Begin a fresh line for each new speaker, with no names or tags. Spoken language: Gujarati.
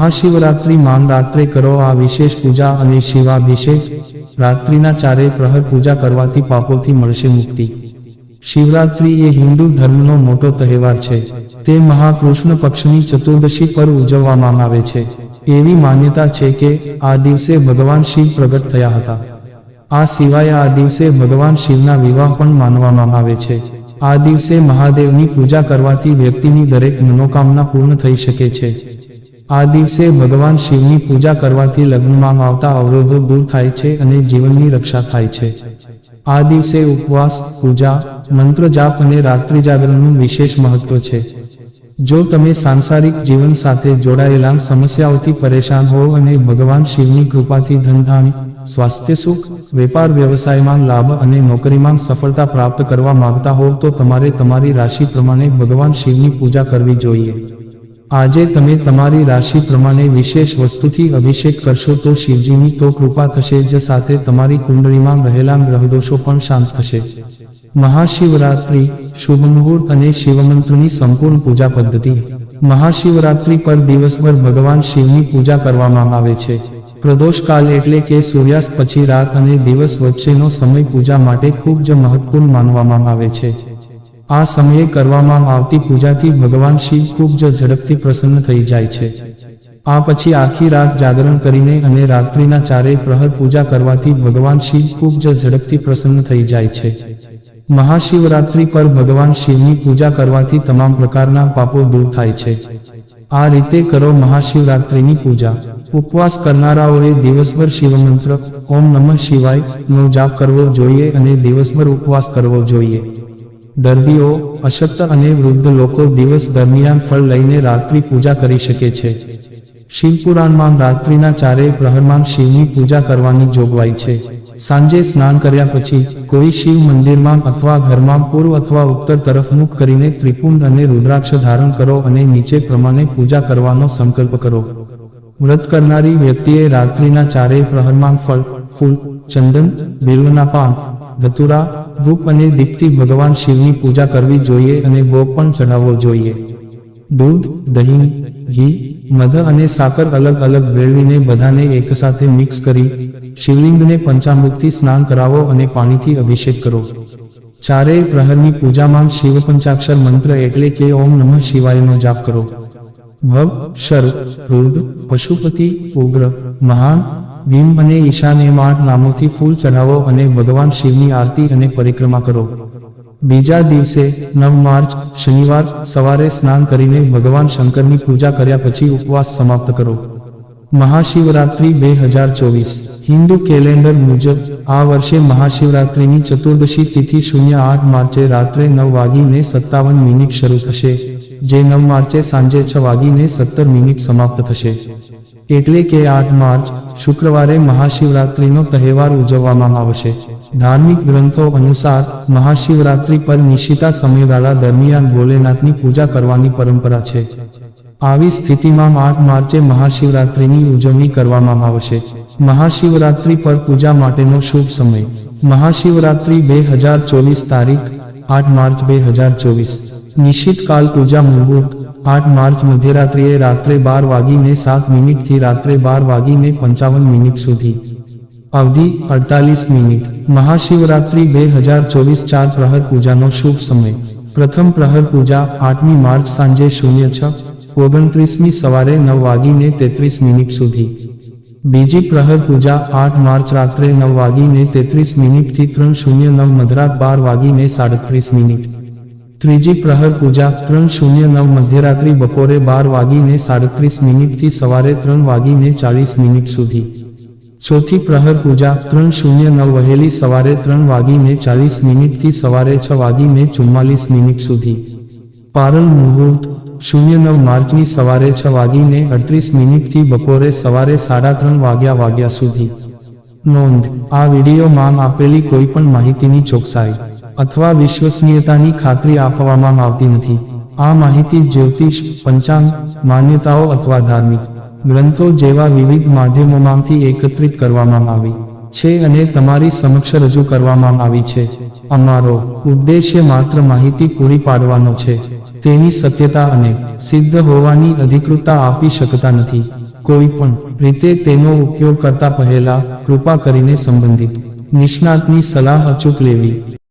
મહાશિવરાત્રિ માંગ રાત્રે કરો, આ વિશેષ પૂજા અને શિવાભિષેક. રાત્રિના ચારે પ્રહર પૂજા કરવાથી પાપોથી મળશે મુક્તિ. શિવરાત્રિ એ હિન્દુ ધર્મનો મોટો તહેવાર છે. તે મહાકૃષ્ણ પક્ષની ચતુર્દશી પર ઉજવવામાં આવે છે. એવી માન્યતા છે કે આ દિવસે ભગવાન શિવ પ્રગટ થયા હતા. આ સિવાય આ દિવસે ભગવાન શિવના વિવાહ પણ માનવામાં આવે છે. આ દિવસે મહાદેવની પૂજા કરવાથી વ્યક્તિની દરેક મનોકામના પૂર્ણ થઈ શકે છે. આ દિવસે ભગવાન શિવની પૂજા કરવાથી લગ્નમાં આવતા અવરોધો દૂર થાય છે અને જીવનની રક્ષા થાય છે. આ દિવસે ઉપવાસ, પૂજા, મંત્ર જાપ અને રાત્રિ જાગરણનું વિશેષ મહત્વ છે. જો તમે સાંસારિક જીવન સાથે જોડાયેલા સમસ્યાઓથી પરેશાન હો અને ભગવાન શિવની કૃપાથી ધનધાન, સ્વાસ્થ્ય સુખ, વેપાર વ્યવસાયમાં લાભ અને નોકરીમાં સફળતા પ્રાપ્ત કરવા માંગતા હો તો તમારે તમારી રાશિ પ્રમાણે ભગવાન શિવની પૂજા કરવી જોઈએ. આજે તમે તમારી રાશિ પ્રમાણે વિશેષ વસ્તુથી અભિષેક કરશો તો શિવજીની તો કૃપા થશે, જ સાથે તમારી કુંડળીમાં રહેલા ગ્રહદોષો પણ શાંત થશે. મહાશિવરાત્રિ, શુભ મુહૂર્ત અને શિવમંત્રની સંપૂર્ણ પૂજા પદ્ધતિ. મહાશિવરાત્રિ પર દિવસભર ભગવાન શિવની પૂજા કરવામાં આવે છે. પ્રદોષકાલ એટલે કે સૂર્યાસ્ત પછી રાત અને દિવસ વચ્ચેનો સમય પૂજા માટે ખૂબ જ મહત્વપૂર્ણ માનવામાં આવે છે. આ સમયે કરવામાં આવતી પૂજાથી ભગવાન શિવ ખૂબ જ ઝડપથી પ્રસન્ન થઈ જાય છે. આ પછી આખી રાત જાગરણ કરીને અને રાત્રિના ચારેય પ્રહર પૂજા કરવાથી ભગવાન શિવ ખૂબ જ ઝડપથી પ્રસન્ન થઈ જાય છે. મહાશિવરાત્રિ પર ભગવાન શિવની પૂજા કરવાથી તમામ પ્રકારના પાપો દૂર થાય છે. આ રીતે કરો મહાશિવરાત્રિની પૂજા. ઉપવાસ કરનારાઓએ દિવસભર શિવમંત્ર, ઓમ નમઃ શિવાય નો જાપ કરવો જોઈએ અને દિવસભર ઉપવાસ કરવો જોઈએ. દર્દીઓ, અશક્ત અને વૃદ્ધ લોકો દિવસ દરમિયાન ફળ લઈને રાત્રિ પૂજા કરી શકે છે. શિવપુરાણમાં રાત્રિના ચારેય પ્રહરમાં શિવની પૂજા કરવાની જોગવાઈ છે. સાંજે સ્નાન કર્યા પછી કોઈ શિવ મંદિરમાં અથવા ઘરમાં પૂર્વ અથવા ઉત્તર તરફ મુખ કરીને ત્રિપુંડ અને રુદ્રાક્ષ ધારણ કરો અને નીચે પ્રમાણે પૂજા કરવાનો સંકલ્પ કરો. વ્રત કરનારી વ્યક્તિએ રાત્રિના ચારેય પ્રહરમાં ફળ, ફૂલ, ચંદન બિલ્વના પાન ધતુરા, ધૂપ અને દીપથી ભગવાન શિવની પૂજા કરવી જોઈએ અને ભોગ પણ ચઢાવવો જોઈએ. દૂધ, દહીં, ઘી, મધ અને સાકર અલગ અલગ ભેળવીને બધાને એકસાથે મિક્સ કરી, શિવલિંગને પંચામૃતથી સ્નાન કરાવો અને પાણીથી અભિષેક કરો. ચારેય પ્રહરની પૂજામાં શિવ પંચાક્ષર મંત્ર એટલે કે ઓમ નમઃ શિવાયનો જાપ કરો. ભવ, શર, રુદ્ર, પશુપતિ, ઉગ્ર, મહાન ભીમ અને ઈશાને આઠ નામોથી ફૂલ ચઢાવો અને ભગવાન શિવની આરતી અને પરિક્રમા કરો. બીજા દિવસે નવ માર્ચ, શનિવાર, સવારે સ્નાન કરીને ભગવાન શંકરની પૂજા કર્યા પછી ઉપવાસ સમાપ્ત કરો. મહાશિવરાત્રિ બે હજાર ચોવીસ. હિન્દુ કેલેન્ડર મુજબ આ વર્ષે મહાશિવરાત્રિની ચતુર્દશી તિથિ શૂન્ય આઠ માર્ચે રાત્રે નવ વાગીને સત્તાવન મિનિટ શરૂ થશે, જે નવ માર્ચે સાંજે છ વાગીને સત્તર મિનિટ સમાપ્ત થશે. એટલે કે આઠ માર્ચ, શુક્રવારે મહાશિવરાત્રિનો તહેવાર ઉજવવામાં આવશે. ધાર્મિક ગ્રંથો અનુસાર, મહાશિવરાત્રિ પર નિશિતા સમયગાળા દરમિયાન ભોલેનાથની પૂજા કરવાની પરંપરા છે. આવી સ્થિતિમાં આઠ માર્ચે મહાશિવરાત્રિની ઉજવણી કરવામાં આવશે. મહાશિવરાત્રિ પર પૂજા માટેનો શુભ સમય. મહાશિવરાત્રિ બે હજાર ચોવીસ તારીખ, આઠ માર્ચ બે હજાર ચોવીસ. નિશ્ચિત કાલ પૂજા મુહૂર્ત આઠ માર્ચ મધ્યરાત્રિએ રાત્રે બાર વાગીને સાત મિનિટથી રાત્રે બાર વાગીને પંચાવન મિનિટ સુધી. અવધિ અડતાલીસ મિનિટ. મહાશિવરાત્રિ બે હજાર ચોવીસ ચાર પ્રહર પૂજાનો શુભ સમય. પ્રથમ પ્રહર પૂજા આઠમી માર્ચ સાંજે શૂન્ય છ, ઓગણત્રીસમી સવારે નવ વાગીને તેત્રીસ મિનિટ સુધી. બીજી પ્રહર પૂજા આઠ માર્ચ રાત્રે નવ વાગીને તેત્રીસ મિનિટથી ત્રણ શૂન્ય નવ મધરાત બાર વાગીને સાડત્રીસ મિનિટ. ત્રીજી પ્રહર પૂજા ત્રણ શૂન્ય નવ મધ્યરાત્રિ બપોરે બાર વાગીને સાડત્રીસ મિનિટથી સવારે ત્રણ વાગીને ચાલીસ મિનિટ સુધી. ચોથી પ્રહર પૂજા ત્રણ શૂન્ય નવ વહેલી સવારે ત્રણ વાગીને ચાલીસ મિનિટથી સવારે છ વાગીને ચુમ્માલીસ મિનિટ સુધી. પારણ મુહૂર્ત શૂન્ય નવ માર્ચની સવારે છ વાગીને અડત્રીસ મિનિટથી બપોરે સવારે સાડા ત્રણ વાગ્યા વાગ્યા સુધી. નોંધ, આ વિડીયોમાં આપેલી કોઈપણ માહિતીની ચોકસાઈ. અથવા વિશ્વસનીયતાની ખાતરી આપવામાં આવતી નથી. આ માહિતી જ્યોતિષ, પંચાંગ, માન્યતાઓ અથવા ધાર્મિક ગ્રંથો જેવા વિવિધ માધ્યમોમાંથી એકત્રિત કરવામાં આવી છે અને તમારી સમક્ષ રજૂ કરવામાં આવી છે. અમારો ઉદ્દેશ્ય માત્ર માહિતી પૂરી પાડવાનો છે. તેની સત્યતા અને સિદ્ધ હોવાની અધિકૃતતા આપી શકતા નથી. કોઈ પણ રીતે તેનો ઉપયોગ કરતા પહેલા કૃપા કરીને સંબંધિત નિષ્ણાતની સલાહ અચૂક લેવી.